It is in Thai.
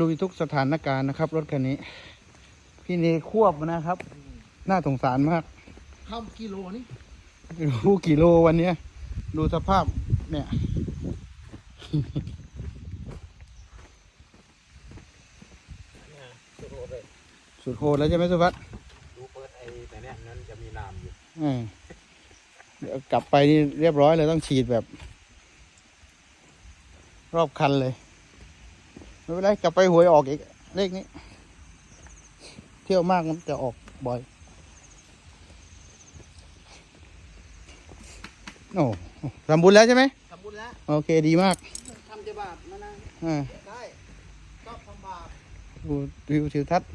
ลุยทุกสถานการณ์นะครับ รถคันนี้ พี่เนควบนะครับ น่าสงสารมากข้ามกิโลนี่รู้กี่โลวันเนี้ย ดูสภาพเนี่ย สุดโหดแล้วใช่ไหมสุภัสดูเปิดไอ้แต่เนี้ยนั้นจะมีน้ำอยู่อืมเดี๋ยวกลับไปนี่เรียบร้อยเลยต้องฉีดแบบ รอบคันเลย ไม่เป็นไรจะไปหวยออกอีก เลขนี้ เที่ยวมากมันจะออกบ่อย โอ้ทำบุญแล้วใช่ไหมทำบุญแล้ว โอเคดีมากทำจะบาปมานะอ่าใช่ชอบทำบาปดูวิวทิวทัศน์